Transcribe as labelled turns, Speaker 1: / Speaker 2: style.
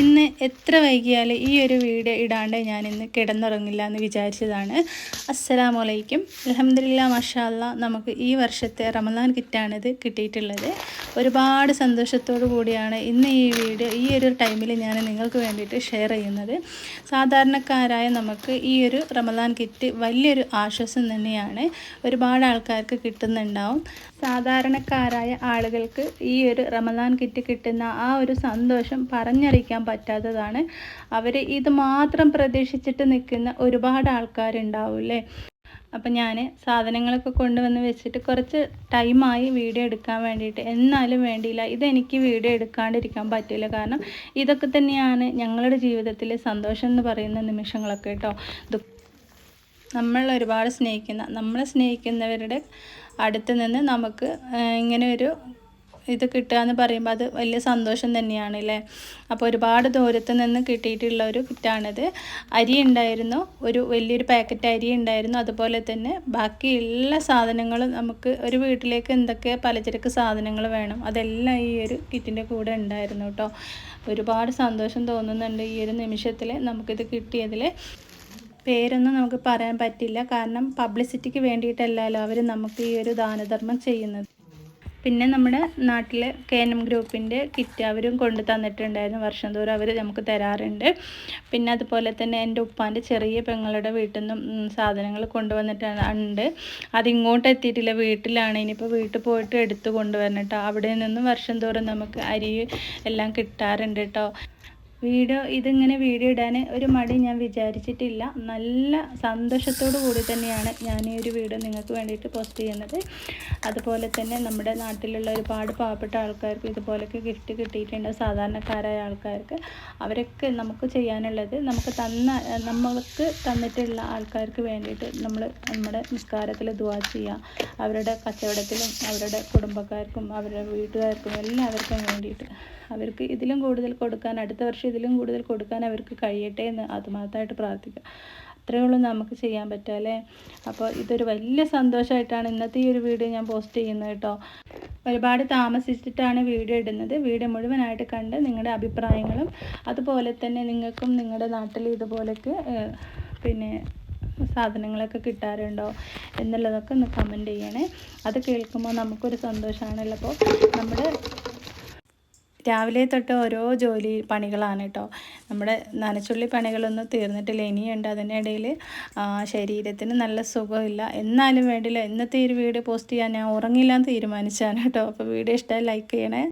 Speaker 1: ഇന്ന് എത്ര വൈകിയാലും ഈ ഒരു വീഡിയോ ഇടാണ്ട് ഞാൻ ഇന്ന് കിടന്നുറങ്ങില്ല എന്ന് വിചാരിച്ചതാണ്. അസ്സലാമു അലൈക്കും അലഹമില്ല മഷാല്ല നമുക്ക് ഈ വർഷത്തെ റമദാൻ കിറ്റാണിത് കിട്ടിയിട്ടുള്ളത്. ഒരുപാട് സന്തോഷത്തോടു കൂടിയാണ് ഇന്ന് ഈ വീഡിയോ ഈ ഒരു ടൈമിൽ ഞാൻ നിങ്ങൾക്ക് വേണ്ടിയിട്ട് ഷെയർ ചെയ്യുന്നത്. സാധാരണക്കാരായ നമുക്ക് ഈ ഒരു റമദാൻ കിറ്റ് വലിയൊരു ആശ്വാസം തന്നെയാണ്. ഒരുപാട് ആൾക്കാർക്ക് കിട്ടുന്നുണ്ടാവും. സാധാരണക്കാരായ ആളുകൾക്ക് ഈ ഒരു റമദാൻ കിറ്റ് കിട്ടുന്ന ആ ഒരു സന്തോഷം പറഞ്ഞറിയിക്കാൻ പറ്റാത്തതാണ്. അവർ ഇത് മാത്രം പ്രതീക്ഷിച്ചിട്ട് നിൽക്കുന്ന ഒരുപാട് ആൾക്കാരുണ്ടാവില്ലേ അപ്പം ഞാൻ സാധനങ്ങളൊക്കെ കൊണ്ടുവന്ന് വെച്ചിട്ട് കുറച്ച് ടൈമായി വീഡിയോ എടുക്കാൻ വേണ്ടിയിട്ട്. എന്നാലും വേണ്ടിയില്ല. ഇതെനിക്ക് വീഡിയോ എടുക്കാണ്ടിരിക്കാൻ പറ്റില്ല. കാരണം ഇതൊക്കെ തന്നെയാണ് ഞങ്ങളുടെ ജീവിതത്തിലെ സന്തോഷം എന്ന് പറയുന്ന നിമിഷങ്ങളൊക്കെ കേട്ടോ നമ്മൾ ഒരുപാട് സ്നേഹിക്കുന്ന നമ്മളെ സ്നേഹിക്കുന്നവരുടെ അടുത്ത് നിന്ന് നമുക്ക് ഇങ്ങനെ ഒരു ഇത് കിട്ടുക എന്ന് പറയുമ്പോൾ അത് വലിയ സന്തോഷം തന്നെയാണ് അല്ലേ അപ്പോൾ ഒരുപാട് ദൂരത്ത് നിന്ന് കിട്ടിയിട്ടുള്ള ഒരു കിറ്റാണിത്. അരി ഉണ്ടായിരുന്നു. ഒരു വലിയൊരു പാക്കറ്റ് അരി ഉണ്ടായിരുന്നു. അതുപോലെ തന്നെ ബാക്കി എല്ലാ സാധനങ്ങളും നമുക്ക് ഒരു വീട്ടിലേക്ക് എന്തൊക്കെ പലചരക്ക് സാധനങ്ങൾ വേണം അതെല്ലാം ഈ ഒരു കിറ്റിന്റെ കൂടെ ഉണ്ടായിരുന്നു കേട്ടോ. ഒരുപാട് സന്തോഷം തോന്നുന്നുണ്ട് ഈ ഒരു നിമിഷത്തിൽ നമുക്കിത് കിട്ടിയതിൽ പേരൊന്നും നമുക്ക് പറയാൻ പറ്റില്ല. കാരണം പബ്ലിസിറ്റിക്ക് വേണ്ടിയിട്ടല്ലല്ലോ അവർ നമുക്ക് ഈ ഒരു ദാനധർമ്മം ചെയ്യുന്നത്. പിന്നെ നമ്മുടെ നാട്ടിലെ കെ എൻ എം ഗ്രൂപ്പിന്റെ കിറ്റ് അവരും കൊണ്ട് തന്നിട്ടുണ്ടായിരുന്നു. വർഷം തോറും അവർ നമുക്ക് തരാറുണ്ട്. പിന്നെ അതുപോലെ തന്നെ എന്റെ ഉപ്പാന്റെ ചെറിയ പെങ്ങളുടെ വീട്ടിൽ നിന്നും സാധനങ്ങൾ കൊണ്ടുവന്നിട്ടാണ് ഉണ്ട് അതിങ്ങോട്ട് എത്തിയിട്ടില്ല. വീട്ടിലാണ്. ഇനിയിപ്പോൾ വീട്ടിൽ പോയിട്ട് എടുത്തു കൊണ്ടുവരണം കേട്ടോ. അവിടെ നിന്നും വർഷം തോറും നമുക്ക് അരി എല്ലാം കിട്ടാറുണ്ട് കേട്ടോ. വീഡിയോ ഇതിങ്ങനെ വീഡിയോ ഇടാൻ ഒരു മടി ഞാൻ വിചാരിച്ചിട്ടില്ല. നല്ല സന്തോഷത്തോടു കൂടി തന്നെയാണ് ഞാൻ ഈ ഒരു വീഡിയോ നിങ്ങൾക്ക് വേണ്ടിയിട്ട് പോസ്റ്റ് ചെയ്യുന്നത്. അതുപോലെ തന്നെ നമ്മുടെ നാട്ടിലുള്ള ഒരുപാട് പാവപ്പെട്ട ആൾക്കാർക്ക് ഇതുപോലൊക്കെ ഗിഫ്റ്റ് കിട്ടിയിട്ടുണ്ട്. സാധാരണക്കാരായ ആൾക്കാർക്ക്. അവരൊക്കെ നമുക്ക് ചെയ്യാനുള്ളത് നമുക്ക് തന്ന നമ്മൾക്ക് തന്നിട്ടുള്ള ആൾക്കാർക്ക് വേണ്ടിയിട്ട് നമ്മൾ നമ്മുടെ നിസ്കാരത്തിൽ ദുവാ ചെയ്യുക. അവരുടെ കച്ചവടത്തിലും അവരുടെ കുടുംബക്കാർക്കും അവരുടെ വീട്ടുകാർക്കും എല്ലാവർക്കും വേണ്ടിയിട്ട് അവർക്ക് ഇതിലും കൂടുതൽ കൊടുക്കാൻ അടുത്ത വർഷം ഇതിലും കൂടുതൽ കൊടുക്കാൻ അവർക്ക് കഴിയട്ടെ എന്ന് ആത്മാർത്ഥമായിട്ട് പ്രാർത്ഥിക്കാം അത്രയേ ഉള്ളൂ നമുക്ക് ചെയ്യാൻ പറ്റുക അല്ലേ? അപ്പോൾ ഇതൊരു വലിയ സന്തോഷമായിട്ടാണ് ഇന്നത്തെ ഈ ഒരു വീഡിയോ ഞാൻ പോസ്റ്റ് ചെയ്യുന്നത് കേട്ടോ. ഒരുപാട് താമസിച്ചിട്ടാണ് വീഡിയോ ഇടുന്നത്. വീഡിയോ മുഴുവനായിട്ട് കണ്ട് നിങ്ങളുടെ അഭിപ്രായങ്ങളും അതുപോലെ തന്നെ നിങ്ങൾക്കും നിങ്ങളുടെ നാട്ടിൽ ഇതുപോലൊക്കെ പിന്നെ സാധനങ്ങളൊക്കെ കിട്ടാറുണ്ടോ എന്നുള്ളതൊക്കെ ഒന്ന് കമന്റ് ചെയ്യണേ. അത് കേൾക്കുമ്പോൾ നമുക്കൊരു സന്തോഷമാണല്ലോ. അപ്പോൾ നമ്മുടെ രാവിലെ തൊട്ട് ഓരോ ജോലി പണികളാണ് കേട്ടോ. നമ്മുടെ നനച്ചുള്ളി പണികളൊന്നും തീർന്നിട്ടില്ല. ഇനിയുണ്ട് അതിന്റെ ഇടയിൽ ശരീരത്തിന് നല്ല സുഖമില്ല. എന്നാലും വേണ്ടില്ല ഇന്നത്തെ ഒരു വീഡിയോ പോസ്റ്റ് ചെയ്യാൻ ഞാൻ ഉറങ്ങില്ല എന്ന് തീരുമാനിച്ചാണ് കേട്ടോ. അപ്പോൾ വീഡിയോ ഇഷ്ടമായി ലൈക്ക് ചെയ്യണേ.